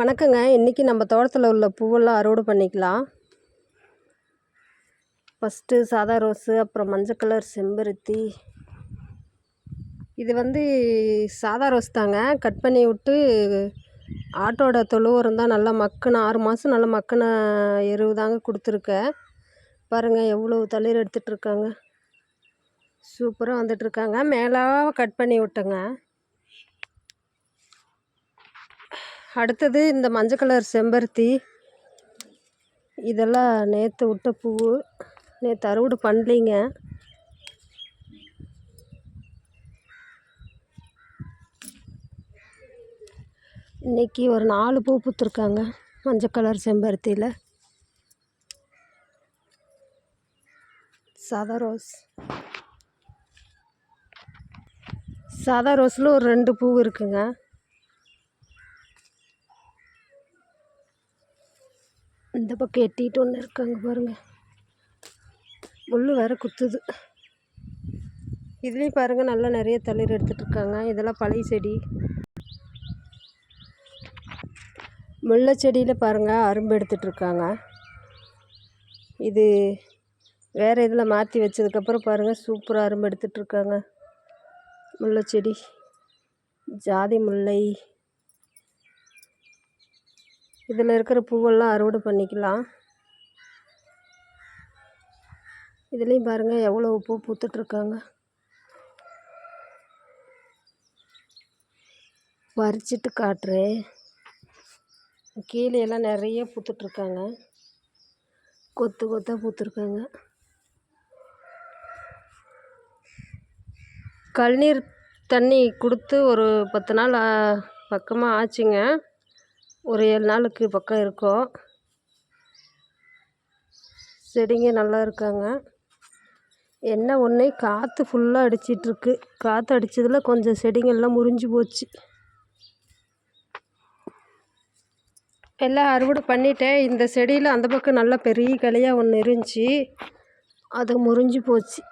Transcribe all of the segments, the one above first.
வணக்கங்க. இன்றைக்கி நம்ம தோட்டத்தில் உள்ள பூவெல்லாம் அறுவடை பண்ணிக்கலாம். ஃபஸ்ட்டு சாதா ரோஸு அப்புறம் மஞ்சள் கலர் செம்பருத்தி. இது வந்து சாதா ரோஸ் தாங்க. கட் பண்ணி விட்டு ஆட்டோட தொழு தான் நல்லா மக்கின ஆறு மாதம் நல்லா மக்கின எருவு தாங்க கொடுத்துருக்கேன் பாருங்கள் எவ்வளோ தளிர் எடுத்துகிட்ருக்காங்க சூப்பராக வந்துட்டுருக்காங்க மேலே கட் பண்ணி விட்டேங்க. அடுத்தது இந்த மஞ்சள் கலர் செம்பருத்தி. இதெல்லாம் நேற்று விட்ட பூ நேற்று அறுவடை பண்ணலிங்க. இன்றைக்கி ஒரு நாலு பூ பூத்துருக்காங்க மஞ்சள் கலர் செம்பருத்தியில். சாதா ரோஸ். சாதா ரோஸில் ஒரு ரெண்டு பூ இருக்குங்க. இந்த பக்கம் எட்டிட்டு ஒன்று இருக்காங்க பாருங்கள் முள் வேறு குத்துது. இதுலேயும் பாருங்கள் நல்லா நிறைய தளிர் எடுத்துகிட்ருக்காங்க இதெல்லாம் பழைய செடி. முல்லை செடியில் பாருங்கள் அரும்பு எடுத்துகிட்ருக்காங்க இது வேறு இதில் மாற்றி வச்சதுக்கப்புறம் பாருங்கள் சூப்பராக அரும்பு எடுத்துகிட்ருக்காங்க முல்லை செடி. ஜாதி முல்லை. இதில் இருக்கிற பூவெல்லாம் அறுவடை பண்ணிக்கலாம். இதுலேயும் பாருங்கள் எவ்வளோ பூ பூத்துட்ருக்காங்க. பறிச்சிட்டு காட்டுறேன் கீழே எல்லாம் நிறைய பூத்துட்ருக்காங்க. கொத்து கொத்தாக பூத்துருக்காங்க. கழுநீர் தண்ணி கொடுத்து ஒரு பத்து நாள் பக்கமாக ஆச்சுங்க. ஒரு ஏழு நாளுக்கு பக்கம் இருக்கும். செடிங்க நல்லா இருக்காங்க. என்ன ஒன்று காற்று ஃபுல்லாக அடிச்சிட்ருக்கு. காற்று அடித்ததில் கொஞ்சம் செடிங்கள்லாம் முறிஞ்சு போச்சு. எல்லாம் அறுவடை பண்ணிட்டேன். இந்த செடியில் அந்த பக்கம் நல்லா பெரிய கிளையாக ஒன்று இருந்துச்சு. அது முறிஞ்சு போச்சு.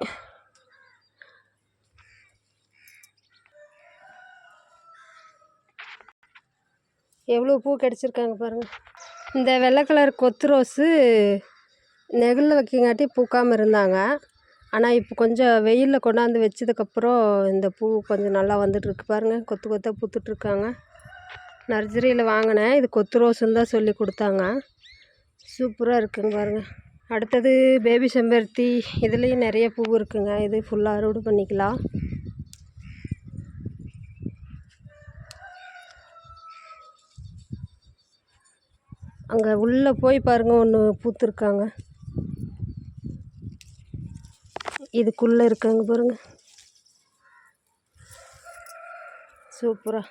எவ்வளோ பூ கிடச்சிருக்காங்க பாருங்கள் இந்த வெள்ளை கலர் கொத்து ரோஸு நெகிழில் வைக்கங்காட்டி பூக்காமல் இருந்தாங்க. ஆனால் இப்போ கொஞ்சம் வெயிலில் கொண்டாந்து வச்சதுக்கப்புறம் இந்த பூ கொஞ்சம் நல்லா வந்துட்டுருக்கு பாருங்கள் கொத்து கொத்தாக பூத்துட்ருக்காங்க நர்சரியில் வாங்கினேன். இது கொத்து ரோஸுன்னு தான் சொல்லி கொடுத்தாங்க. சூப்பராக இருக்குங்க பாருங்கள் அடுத்தது பேபி செம்பருத்தி. இதுலேயும் நிறைய பூ இருக்குங்க. இது ஃபுல்லாக அறுவடை பண்ணிக்கலாம். அங்கே உள்ளே போய் பாருங்கள் ஒன்று பூத்துருக்காங்க. இதுக்குள்ளே இருக்காங்க பாருங்கள் சூப்பராக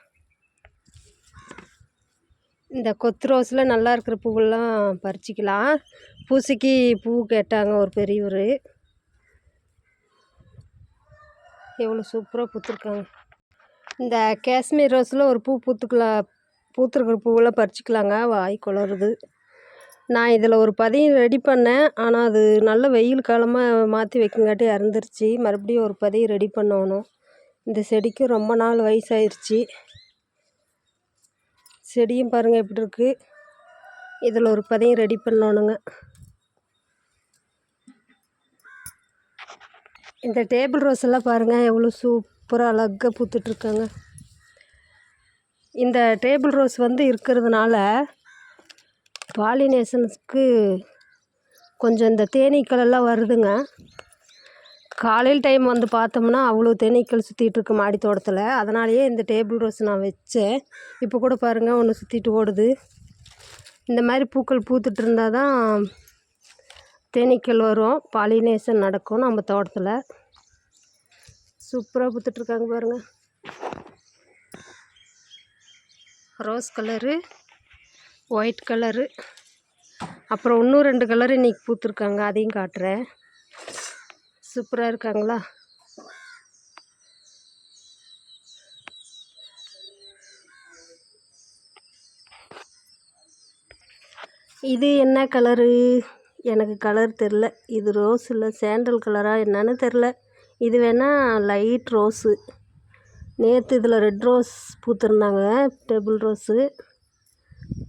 இந்த கொத்து ரோஸில் நல்லா இருக்கிற பூவெல்லாம் பறிச்சிக்கலாம். பூசைக்கு பூ கேட்டாங்க ஒரு பெரியவர். எவ்வளோ சூப்பராக பூத்துருக்காங்க. இந்த காஷ்மீர் ரோஸில் ஒரு பூ பூத்துக்கலாம் பூத்துருக்கிற பூவெல்லாம் பறிச்சிக்கலாங்க. வாய் குளருது நான் இதில் ஒரு பதியம் ரெடி பண்ணேன். ஆனால் அது நல்ல வெயில் காலமாக மாற்றி வைக்கங்காட்டி இறந்துருச்சு மறுபடியும் ஒரு பதியம் ரெடி பண்ணணும். இந்த செடிக்கு ரொம்ப நாள் வயசாயிருச்சு. செடியும் பாருங்கள் எப்படி இருக்குது இதில் ஒரு பதியம் ரெடி பண்ணணுங்க. இந்த டேபிள் ரோஸ் எல்லாம் பாருங்கள் எவ்வளோ சூப்பராக அழகாக பூத்துட்ருக்காங்க இந்த டேபிள் ரோஸ் வந்து இருக்கிறதுனால பாலினேஷன்ஸ்க்கு கொஞ்சம் இந்த தேனீக்கள் எல்லாம் வருதுங்க. காலையில் டைம் வந்து பார்த்தோம்னா அவ்வளோ தேனீக்கள் சுற்றிட்டுருக்கு மாடி தோட்டத்தில். அதனாலேயே இந்த டேபிள் ரோஸ் நான் வச்சேன். இப்போ கூட பாருங்கள் ஒன்று சுற்றிட்டு ஓடுது. இந்த மாதிரி பூக்கள் பூத்துட்டு இருந்தால் தான் தேனீக்கள் வரும். பாலினேஷன் நடக்கும் நம்ம தோட்டத்தில். சூப்பராக பூத்துட்ருக்காங்க பாருங்கள் ரோஸ் கலரு ஒயிட் கலரு. அப்புறம் இன்னும் ரெண்டு கலர் இன்றைக்கி பூத்துருக்காங்க அதையும் காட்டுறேன். சூப்பராக இருக்காங்களா? இது என்ன கலரு? எனக்கு கலர் தெரில இது ரோஸ் இல்லை சேண்டல் கலராக என்னன்னு தெரில இது வேணால் லைட் ரோஸு. நேற்று இதில் ரெட் ரோஸ் பூத்திருந்தாங்க டேபிள் ரோஸு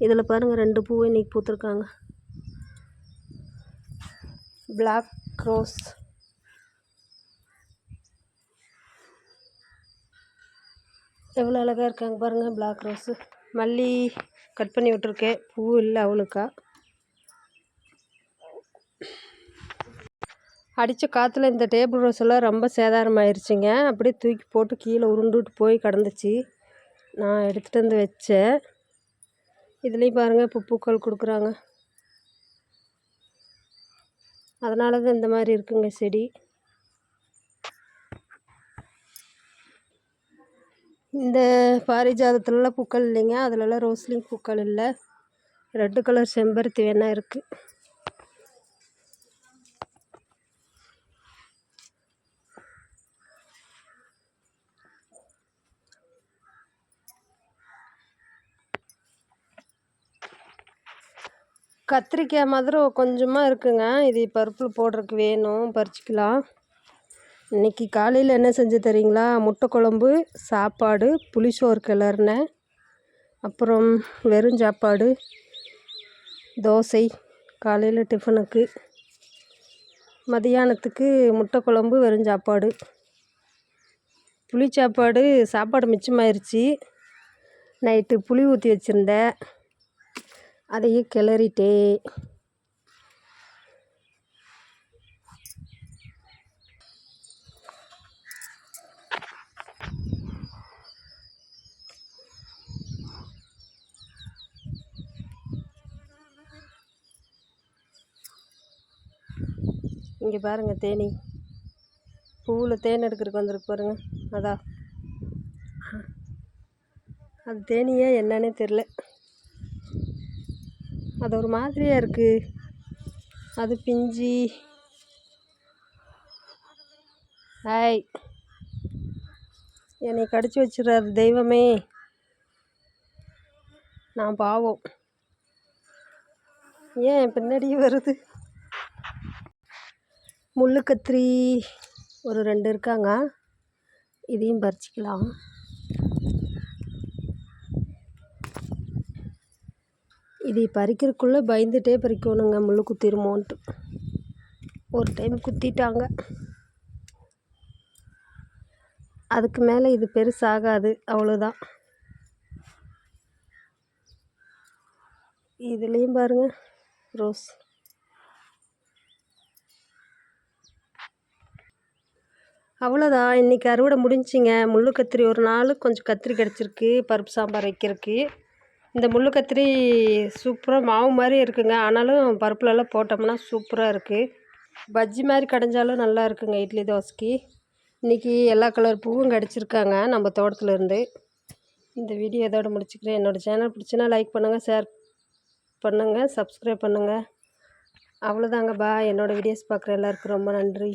இதில் பாருங்கள் ரெண்டு பூ இன்னைக்கு பூத்துருக்காங்க. பிளாக் ரோஸ் எவ்வளோ அழகாக இருக்காங்க பாருங்கள் பிளாக் ரோஸு மல்லி கட் பண்ணி விட்ருக்கேன் பூ இல்லை அவளுக்கா. அடித்த காற்றுல இந்த டேபிள் ரோஸ் எல்லாம் ரொம்ப சேதாரமாயிருச்சுங்க. அப்படியே தூக்கி போட்டு கீழே உருண்டுட்டு போய் கிடந்துச்சு. நான் எடுத்துகிட்டு வந்து வச்சேன். இதுலேயும் பாருங்கள் இப்போ பூக்கள் கொடுக்குறாங்க. அதனால தான் இந்த மாதிரி இருக்குங்க செடி. இந்த பாரிஜாதத்துலலாம் பூக்கள் இல்லைங்க. அதுலலாம் ரோஸ்லேயும் பூக்கள் இல்லை. ரெட்டு கலர் செம்பருத்தி வேணால் இருக்குது கத்திரிக்காய் மாதிரி கொஞ்சமாக இருக்குங்க. இது பருப்பில் போடுறதுக்கு வேணும். பறிச்சிக்கலாம். இன்றைக்கி காலையில் என்ன செஞ்சு தரீங்களா? முட்டை குழம்பு சாப்பாடு புளிசோறு கிளறினேன் அப்புறம் வெறும் சாப்பாடு தோசை காலையில் டிஃபனுக்கு. மதியானத்துக்கு முட்டை குழம்பு வெறும் சாப்பாடு. புளி சாப்பாடு சாப்பாடு மிச்சமாயிருச்சு. நைட்டு புளி ஊற்றி வச்சுருந்தேன். அதையும் கிளறிட்டே. இங்கே பாருங்கள் தேனி. பூவில் தேன் எடுக்கிறதுக்கு வந்துருக்கு பாருங்கள் அதான் அது தேனியே என்னன்னே தெரில அது ஒரு மாதிரியாக இருக்குது அது பிஞ்சு. ஹாய் என்னை கடிச்சு வச்சிடாது தெய்வமே. நான் பாவம். ஏன் பின்னாடியே வருது? முள்ளு கத்திரி ஒரு ரெண்டு இருக்காங்க. இதையும் பறிச்சிக்கலாம். இதை பறிக்கிறதுக்குள்ளே பயந்துகிட்டே பறிக்கணுங்க முள் குத்திருமோன்ட்டு. ஒரு டைம் குத்திட்டாங்க. அதுக்கு மேலே இது பெருசாகாது அவ்வளோதான் இதுலேயும் பாருங்கள் ரோஸ். அவ்வளோதான் இன்றைக்கி அறுவடை முடிஞ்சிங்க முள் கத்திரி ஒரு நாள் கொஞ்சம் கத்திரி கிடச்சிருக்கு பருப்பு சாம்பார் வைக்கிறதுக்கு. இந்த முள் கத்திரி சூப்பராக மாவு மாதிரி இருக்குங்க. ஆனாலும் பருப்புலலாம் போட்டோம்னா சூப்பராக இருக்குது பஜ்ஜி மாதிரி கடைஞ்சாலும் நல்லா இருக்குங்க இட்லி தோசைக்கு. இன்றைக்கி எல்லா கலர் பூவும் கிடச்சிருக்காங்க நம்ம தோட்டத்துலேருந்து இந்த வீடியோ இதோட முடிச்சுக்கிறேன். என்னோடய சேனல் பிடிச்சினா லைக் பண்ணுங்கள் ஷேர் பண்ணுங்கள் சப்ஸ்கிரைப் பண்ணுங்கள் அவ்வளோதாங்க பா என்னோடய வீடியோஸ் பார்க்குற எல்லாருக்கும் ரொம்ப நன்றி.